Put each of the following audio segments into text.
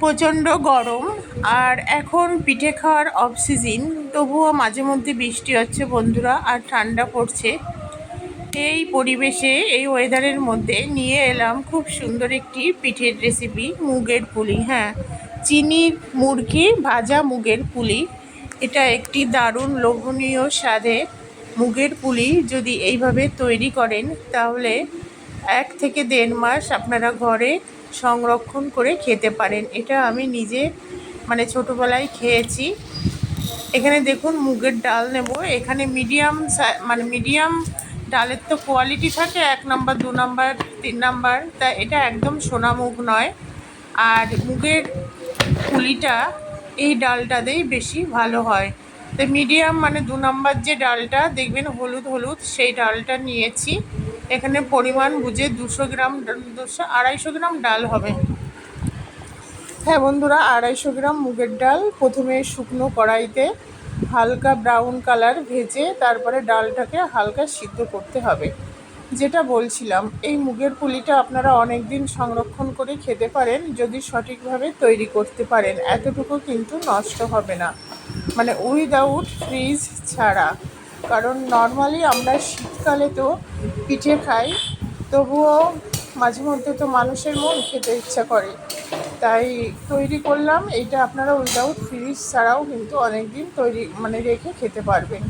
প্রচণ্ড গরম আর এখন পিঠে খাওয়ার অফ সিজন তবুও মাঝে মধ্যে বৃষ্টি হচ্ছে বন্ধুরা আর ঠান্ডা পড়ছে। এই পরিবেশে, এই ওয়েদারের মধ্যে নিয়ে এলাম খুব সুন্দর একটি পিঠের রেসিপি মুগের পুলি হ্যাঁ। চিনির মুরগি, ভাজা মুগের পুলি, এটা একটি দারুণ লোভনীয় স্বাদে মুগের পুলি যদি এইভাবে তৈরি করেন, তাহলে এক থেকে দেড় মাস আপনারা ঘরে সংরক্ষণ করে খেতে পারেন। এটা আমি নিজে মানে ছোটোবেলায় খেয়েছি। এখানে দেখুন মুগের ডাল নেব। এখানে মিডিয়াম মানে মিডিয়াম ডালের তো কোয়ালিটি থাকে, এক নাম্বার দু নাম্বার তিন নাম্বার তা এটা একদম সোনা মুগ নয়। আর মুগের পুলিটা এই ডালটাতেই বেশি ভালো হয়। তো মিডিয়াম মানে দু নাম্বার যে ডালটা, দেখবেন হলুদ হলুদ, সেই ডালটা নিয়েছি। এখানে পরিমাণ বুঝে দুশো গ্রাম দুশো আড়াইশো গ্রাম ডাল হবে। হ্যাঁ বন্ধুরা, আড়াইশো গ্রাম মুগের ডাল, প্রথমে শুকনো কড়াইতে হালকা ব্রাউন কালার ভেজে তারপরে ডালটাকে হালকা সিদ্ধ করতে হবে। যেটা বলছিলাম, এই মুগের পুলিটা আপনারা অনেক দিন সংরক্ষণ করে খেতে পারেন, যদি সঠিকভাবে তৈরি করতে পারেন। এতটুকু কিন্তু নষ্ট হবে না। মানে উইদাউট ফ্রিজ ছাড়া। কারণ নর্মালি আমরা শীতকালে তো পিঠে খাই, তবুও মাঝে মধ্যে তো মানুষের মন খেতে ইচ্ছা করে। তাই তৈরি করলাম, এইটা আপনারা উইদাউট ফ্রিজ ছাড়াও কিন্তু অনেক দিন তৈরি মানে রেখে খেতে পারবেন।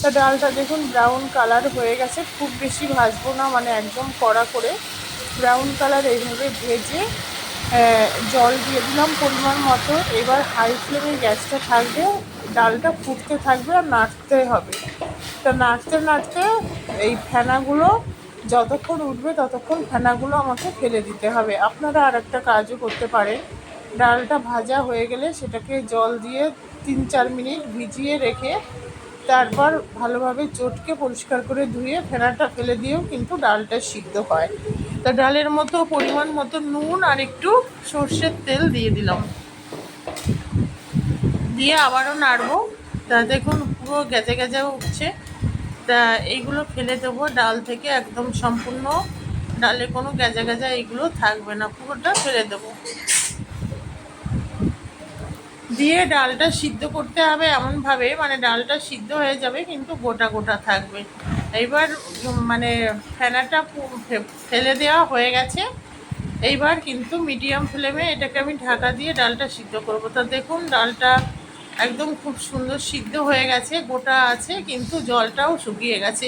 তা ডালটা দেখুন ব্রাউন কালার হয়ে গেছে, খুব বেশি ভাজবো না মানে একদম কড়া করে। ব্রাউন কালার এইভাবে ভেজে জল দিয়ে দিলাম পরিমাণ মতো। এবার হাই ফ্লেমে গ্যাসটা থাকবে, ডালটা ফুটতে থাকবে আর নাড়তে হবে। তা নাড়তে নাড়তে এই ফেনাগুলো যতক্ষণ উঠবে ততক্ষণ ফেনাগুলো আমাকে ফেলে দিতে হবে। আপনারা আর একটা কাজও করতে পারেন। ডালটা ভাজা হয়ে গেলে সেটাকে জল দিয়ে তিন চার মিনিট ভিজিয়ে রেখে তারপর ভালোভাবে চটকে পরিষ্কার করে ধুয়ে ফেনাটা ফেলে দিয়েও কিন্তু ডালটা সিদ্ধ হয়। তা ডালের মতো, পরিমাণ মতো নুন আর একটু সর্ষের তেল দিয়ে দিলাম। দিয়ে আবারও নাড়বো। তা দেখুন পুরো গেজে গেজে উঠছে। এইগুলো ফেলে দেবো, ডাল থেকে একদম সম্পূর্ণ। ডালে কোনো গেজা গেজা এইগুলো থাকবে না, পুরোটা ফেলে দেবো। দিয়ে ডালটা সিদ্ধ করতে হবে এমনভাবে মানে ডালটা সিদ্ধ হয়ে যাবে কিন্তু গোটা গোটা থাকবে। এইবার মানে ফেনাটা ফেলে দেওয়া হয়ে গেছে। এইবার কিন্তু মিডিয়াম ফ্লেমে এটাকে আমি ঢাকা দিয়ে ডালটা সিদ্ধ করব। তা দেখুন, ডালটা একদম খুব সুন্দর সিদ্ধ হয়ে গেছে, গোটা আছে, কিন্তু জলটাও শুকিয়ে গেছে।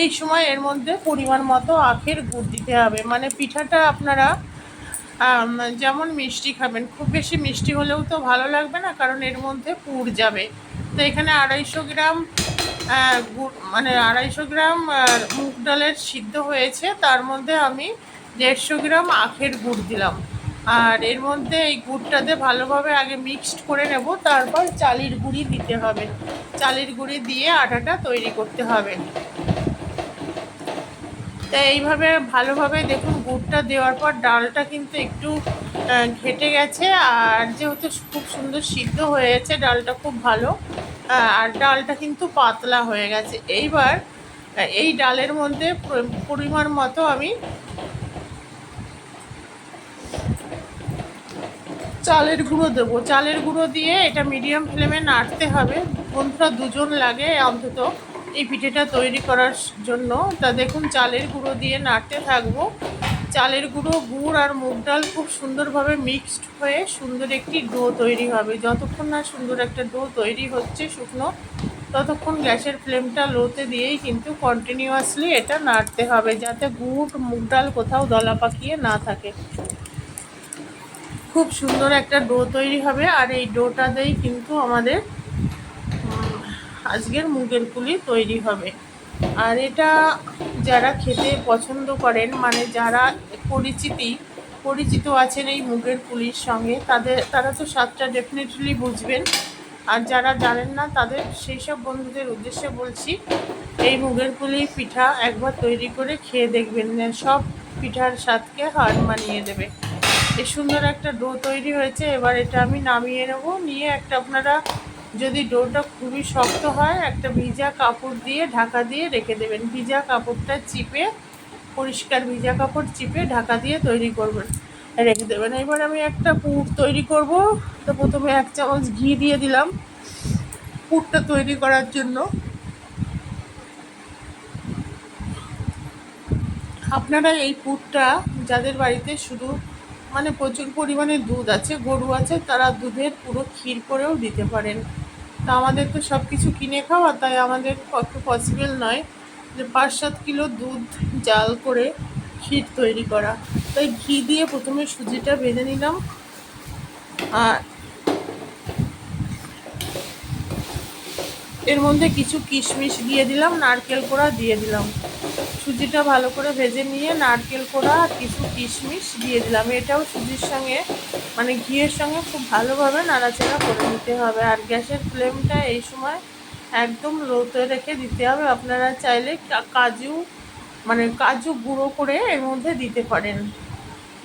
এই সময় এর মধ্যে পরিমাণ মতো আখের গুড় দিতে হবে। মানে পিঠাটা আপনারা যেমন মিষ্টি খাবেন, খুব বেশি মিষ্টি হলেও তো ভালো লাগবে না, কারণ এর মধ্যে পুর যাবে। তো এখানে আড়াইশো গ্রাম গুড় মানে আড়াইশো গ্রাম মুগ ডালের সিদ্ধ হয়েছে। তার মধ্যে আমি দেড়শো গ্রাম আখের গুড় দিলাম। আর এর মধ্যে এই গুড়টাতে ভালোভাবে আগে মিক্সড করে নেব, তারপর চালের গুঁড়ি দিতে হবে। চালের গুঁড়ি দিয়ে আটাটা তৈরি করতে হবে। তা এইভাবে ভালোভাবে দেখুন গুড়টা দেওয়ার পর ডালটা কিন্তু একটু ঘেটে গেছে, আর যেহেতু খুব সুন্দর সিদ্ধ হয়েছে ডালটা খুব ভালো আর ডালটা কিন্তু পাতলা হয়ে গেছে। এইবার এই ডালের মধ্যে পরিমাণ মতো আমি চালের গুঁড়ো দেবো। চালের গুঁড়ো দিয়ে এটা মিডিয়াম ফ্লেমে নাড়তে হবে। বন্ধুরা দুজন লাগে অন্তত এই পিঠেটা তৈরি করার জন্য। তা দেখুন, চালের গুঁড়ো দিয়ে নাড়তে থাকব। চালের গুঁড়ো, গুড় আর মুগ ডাল খুব সুন্দরভাবে মিক্সড হয়ে সুন্দর একটি ডো তৈরি হবে। যতক্ষণ না সুন্দর একটা ডো তৈরি হচ্ছে শুকনো, ততক্ষণ গ্যাসের ফ্লেমটা লোতে দিয়েই কিন্তু কন্টিনিউয়াসলি এটা নাড়তে হবে, যাতে গুড়, মুগ ডাল কোথাও দলা পাকিয়ে না থাকে। খুব সুন্দর একটা ডো তৈরি হবে আর এই ডোটাতেই কিন্তু আমাদের আজকের মুগের পুলি তৈরি হবে। আর এটা যারা খেতে পছন্দ করেন মানে যারা পরিচিতি, পরিচিত আছেন এই মুগের পুলির সঙ্গে, তাদের, তারা তো স্বাদটা ডেফিনেটলি বুঝবেন। আর যারা জানেন না, তাদের সেই সব বন্ধুদের উদ্দেশ্যে বলছি, এই মুগের পুলি পিঠা একবার তৈরি করে খেয়ে দেখবেন, সব পিঠার স্বাদকে হার মানিয়ে দেবে। এই সুন্দর একটা ডো তৈরি হয়েছে, এবার এটা আমি নামিয়ে নেব। নিয়ে একটা আপনারা যদি ডোটা খুবই শক্ত হয়, একটা ভিজা কাপড় দিয়ে ঢাকা দিয়ে রেখে দেবেন। ভিজা কাপড়টা চিপে, পরিষ্কার ভিজা কাপড় চিপে ঢাকা দিয়ে তৈরি করবেন। রেখে দেবেন। এবার আমি একটা পুর তৈরি করব। তো প্রথমে এক চামচ ঘি দিয়ে দিলাম পুরটা তৈরি করার জন্য। আপনারা এই পুরটা যাদের বাড়িতে শুধু মানে প্রচুর পরিমাণে দুধ আছে, গরু আছে, তারা দুধের পুরো ক্ষীর করেও দিতে পারেন। তা আমাদের তো সব কিছু কিনে খাওয়া, তাই আমাদের পক্ষে পসিবল নয় যে পাঁচ সাত কিলো দুধ জাল করে ক্ষীর তৈরি করা। তাই ঘি দিয়ে প্রথমে সুজিটা বেঁধে নিলাম। আর এর মধ্যে কিছু কিশমিশ দিয়ে দিলাম, নারকেল কোড়া দিয়ে দিলাম। সুজিটা ভালো করে ভেজে নিয়ে নারকেল কোড়া আর কিছু কিশমিশ দিয়ে দিলাম। এটাও সুজির সঙ্গে মানে ঘিয়ের সঙ্গে খুব ভালোভাবে নাড়াচাড়া করে নিতে হবে। আর গ্যাসের ফ্লেমটা এই সময় একদম লোতে রেখে দিতে হবে। আপনারা চাইলে কাজু মানে কাজু গুঁড়ো করে এর মধ্যে দিতে পারেন।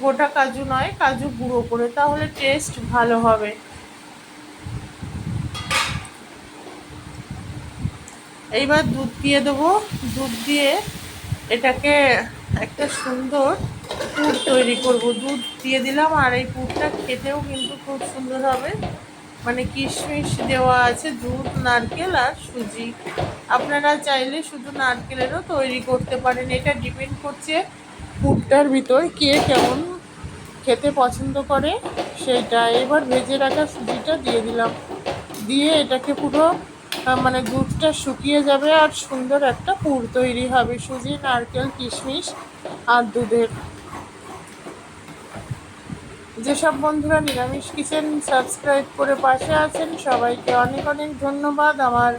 গোটা কাজু নয়, কাজু গুঁড়ো করে, তাহলে টেস্ট ভালো হবে। এইবার দুধ দিয়ে দেবো। দুধ দিয়ে এটাকে একটা সুন্দর পুর তৈরি করব। দুধ দিয়ে দিলাম আর এই পুরটা খেতেও কিন্তু খুব সুন্দর হবে। মানে কিশমিশ দেওয়া আছে, দুধ, নারকেল আর সুজি। আপনারা চাইলে শুধু নারকেলেরও তৈরি করতে পারেন। এটা ডিপেন্ড করছে পুরটার ভিতর কে কেমন খেতে পছন্দ করে, সেইটা। এবার ভেজে রাখা সুজিটা দিয়ে দিলাম। দিয়ে এটাকে পুরো মানে দুধটা শুকিয়ে যাবে আর সুন্দর একটা পুর তৈরি হবে, সুজি, নারকেল, কিশমিশ আর দুধের। যেসব বন্ধুরা নিরামিষ কিচেন সাবস্ক্রাইব করে পাশে আছেন, সবাইকে অনেক অনেক ধন্যবাদ। আমার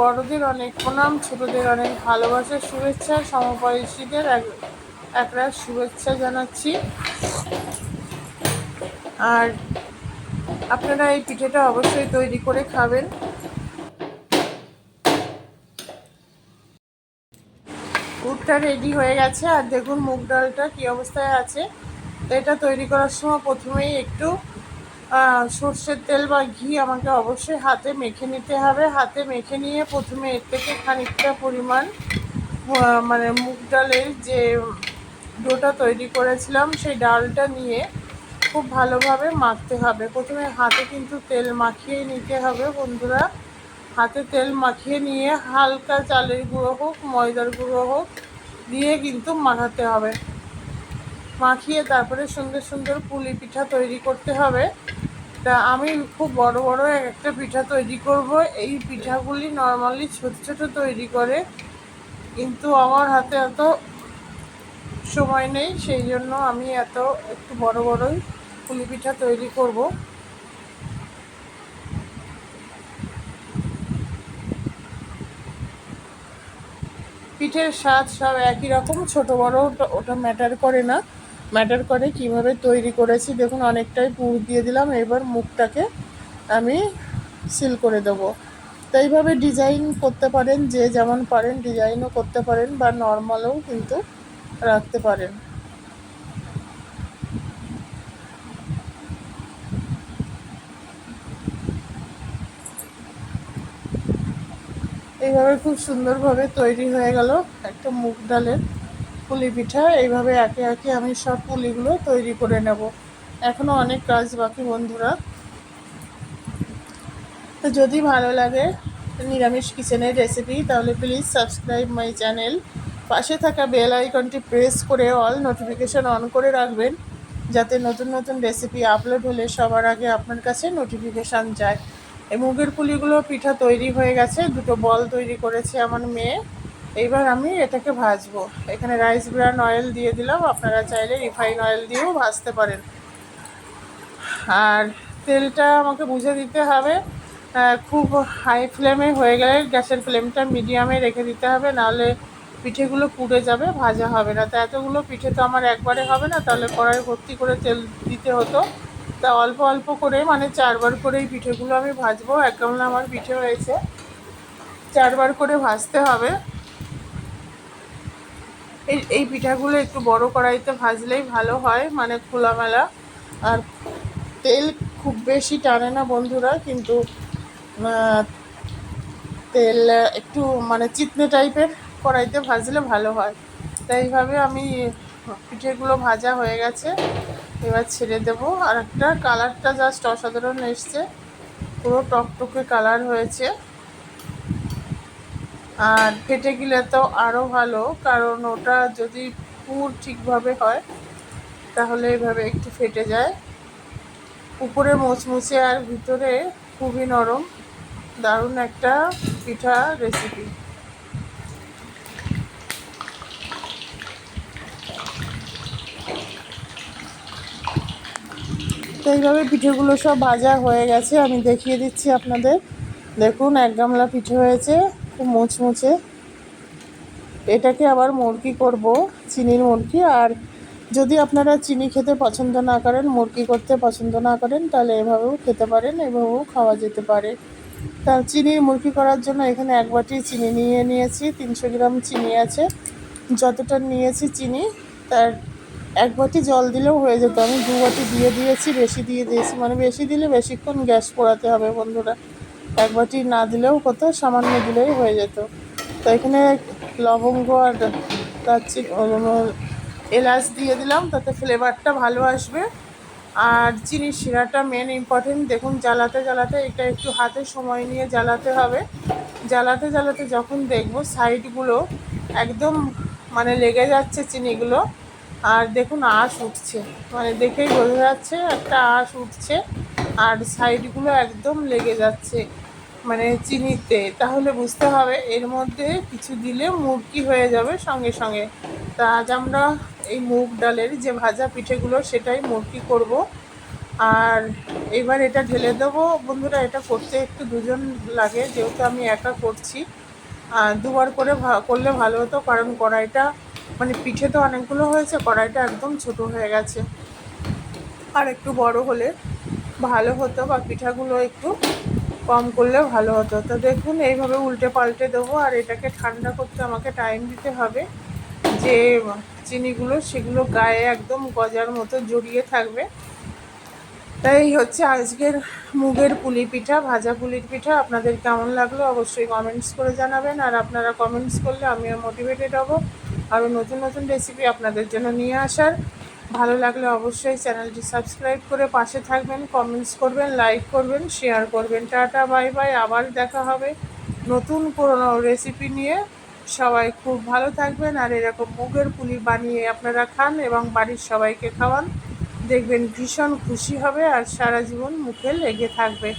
বড়দের অনেক প্রণাম, ছোটদের অনেক ভালোবাসার শুভেচ্ছা, সমবয়সীদের একরা শুভেচ্ছা জানাচ্ছি। আর আপনারা এই পিঠেটা অবশ্যই তৈরি করে খাবেন। পুরটা রেডি হয়ে গেছে আর দেখুন মুগ ডালটা কী অবস্থায় আছে। তো এটা তৈরি করার সময় প্রথমেই একটু সর্ষের তেল বা ঘি আমাকে অবশ্যই হাতে মেখে নিতে হবে। হাতে মেখে নিয়ে প্রথমে এর থেকে খানিকটা পরিমাণ মানে মুগ ডালের যে ডোটা তৈরি করেছিলাম, সেই ডালটা নিয়ে খুব ভালোভাবে মাখতে হবে। প্রথমে হাতে কিন্তু তেল মাখিয়ে নিতে হবে বন্ধুরা। হাতে তেল মাখিয়ে নিয়ে হালকা চালের গুঁড়ো হোক, ময়দার গুঁড়ো হোক দিয়ে কিন্তু মাখাতে হবে। মাখিয়ে তারপরে সুন্দর সুন্দর পুলি পিঠা তৈরি করতে হবে। তা আমি খুব বড় বড় একটা পিঠা তৈরি করব। এই পিঠাগুলি নর্মালি ছোট ছোট তৈরি করে কিন্তু আমার হাতে এত সময় নেই, সেই জন্য আমি এত একটু বড় বড়ই পুলি পিঠা তৈরি করব। পিঠের স্বাদ সব একই রকম, ছোট বড় ওটা ম্যাটার করে না। ম্যাটার করে কীভাবে তৈরি করেছি, দেখুন অনেকটাই পুর দিয়ে দিলাম, এবার মুখটাকে আমি সিল করে দেবো। তো এইভাবে ডিজাইন করতে পারেন, যে যেমন পারেন ডিজাইনও করতে পারেন, বা নর্মালও কিন্তু রাখতে পারেন। এইভাবে খুব সুন্দরভাবে তৈরি হয়ে গেল একটা মুগ ডালের পুলি পিঠা। এইভাবে একে একে আমি সব পুলিগুলো তৈরি করে নেব। এখনও অনেক কাজ বাকি, বন্ধুরা। তো যদি ভালো লাগে নিরামিষ কিচেনের রেসিপি তাহলে প্লিজ সাবস্ক্রাইব মাই চ্যানেল পাশে থাকা বেল আইকনটি প্রেস করে অল নোটিফিকেশান অন করে রাখবেন, যাতে নতুন নতুন রেসিপি আপলোড হলে সবার আগে আপনার কাছে নোটিফিকেশান যায়। এই মুগের পুলিগুলো পিঠা তৈরি হয়ে গেছে, দুটো বল তৈরি করেছে আমার মেয়ে। এইবার আমি এটাকে ভাজবো। এখানে রাইস ব্রান অয়েল দিয়ে দিলাম, আপনারা চাইলে রিফাইন অয়েল দিয়েও ভাজতে পারেন। আর তেলটা আমাকে বুঝে দিতে হবে খুব হাই ফ্লেমে হয়ে গেলে গ্যাসের ফ্লেমটা মিডিয়ামে রেখে দিতে হবে, নাহলে পিঠেগুলো পুড়ে যাবে, ভাজা হবে না। তো এতগুলো পিঠে তো আমার একবারে হবে না, তাহলে কড়াই ভর্তি করে তেল দিতে হতো। তা অল্প অল্প করে মানে চারবার করে এই পিঠেগুলো আমি ভাজবো। এক গামলা আমার পিঠে হয়েছে। চারবার করে ভাজতে হবে। এই এই পিঠাগুলো একটু বড় কড়াইতে ভাজলেই ভালো হয় মানে খোলামেলা। আর তেল খুব বেশি টানে না বন্ধুরা, কিন্তু তেল একটু মানে চিতনে টাইপের কড়াইতে ভাজলে ভালো হয়। তাই এইভাবে আমি পিঠেগুলো ভাজা হয়ে গেছে। এবার ছেড়ে দেবো। আর একটা কালারটা জাস্ট অসাধারণ এসছে। পুরো টকটকে কালার হয়েছে। আর ফেটে গেলে তো আরও ভালো, কারণ ওটা যদি পুর ঠিকভাবে হয়, তাহলে এভাবে একটু ফেটে যায়। উপরে মুচমুচে আর ভিতরে খুবই নরম। দারুণ একটা পিঠা রেসিপি তো এইভাবে পিঠেগুলো সব ভাজা হয়ে গেছে। আমি দেখিয়ে দিচ্ছি আপনাদের। দেখুন, এক গামলা পিঠে হয়েছে, খুব মুচমুচে। এটাকে আবার মুরগি করব, চিনির মুরগি আর যদি আপনারা চিনি খেতে পছন্দ না করেন মুরগি করতে পছন্দ না করেন, তাহলে এভাবেও খেতে পারেন, এভাবেও খাওয়া যেতে পারে। তা চিনির মুরগি করার জন্য এখানে এক বাটি চিনি নিয়ে নিয়েছি, তিনশো গ্রাম চিনি আছে। যতটা নিয়েছি চিনি, তার এক বাটি জল দিলেও হয়ে যেত। আমি দু বাটি দিয়ে দিয়েছি, বেশি দিয়ে দিয়েছি। মানে বেশি দিলে বেশিক্ষণ গ্যাস পোড়াতে হবে বন্ধুরা। এক বাটি না দিলেও হতো সামান্য দিলেই হয়ে যেত। তো এখানে লবঙ্গ আর দারচিনি এলাচ দিয়ে দিলাম, তাতে ফ্লেভারটা ভালো আসবে। আর চিনির শিরাটা মেন ইম্পর্টেন্ট দেখুন, জ্বালাতে জ্বালাতে এটা একটু হাতে সময় নিয়ে জ্বালাতে হবে। জ্বালাতে জ্বালাতে যখন দেখব সাইডগুলো একদম মানে লেগে যাচ্ছে চিনিগুলো আর দেখুন আঁশ উঠছে। মানে দেখেই বোঝা যাচ্ছে একটা আঁশ উঠছে আর সাইডগুলো একদম লেগে যাচ্ছে মানে চিনিতে। তাহলে বুঝতে হবে এর মধ্যে কিছু দিলে মুরগি হয়ে যাবে সঙ্গে সঙ্গে। তা আজ আমরা এই মুগ ডালের যে ভাজা পিঠেগুলো সেটাই মুরকি করব। আর এবার এটা ঢেলে দেবো। বন্ধুরা, এটা করতে একটু দুজন লাগে, যেহেতু আমি একা করছি। দুবার করে করলে ভালো হতো, কারণ কড়াইটা মানে পিঠে তো অনেকগুলো হয়েছে, কড়াইটা একদম ছোট হয়ে গেছে। আর একটু বড় হলে ভালো হতো বা পিঠাগুলো একটু কম করলে ভালো হতো। তো দেখুন, এইভাবে উল্টে পাল্টে দেবো আর এটাকে ঠান্ডা করতে আমাকে টাইম দিতে হবে যে চিনিগুলো সেগুলো গায়ে একদম গজার মতো জড়িয়ে থাকবে। তাই হচ্ছে আজকের মুগের পুলি পিঠা, ভাজা পুলির পিঠা। আপনাদের কেমন লাগল অবশ্যই কমেন্টস করে জানাবেন। আর আপনারা কমেন্টস করলে আমিও মোটিভেটেড হব। আরও নতুন নতুন রেসিপি আপনাদের জন্য নিয়ে আসার। ভালো লাগলে অবশ্যই চ্যানেলটি সাবস্ক্রাইব করে পাশে থাকবেন কমেন্টস করবেন লাইক করবেন শেয়ার করবেন। টাটা বাই বাই আবার দেখা হবে নতুন কোনো রেসিপি নিয়ে। সবাই খুব ভালো থাকবেন আর এরকম মুগের পুলি বানিয়ে আপনারা খান এবং বাড়ির সবাইকে খাওয়ান। দেখবেন ভীষণ খুশি হবে আর সারা জীবন মুখে লেগে থাকবে।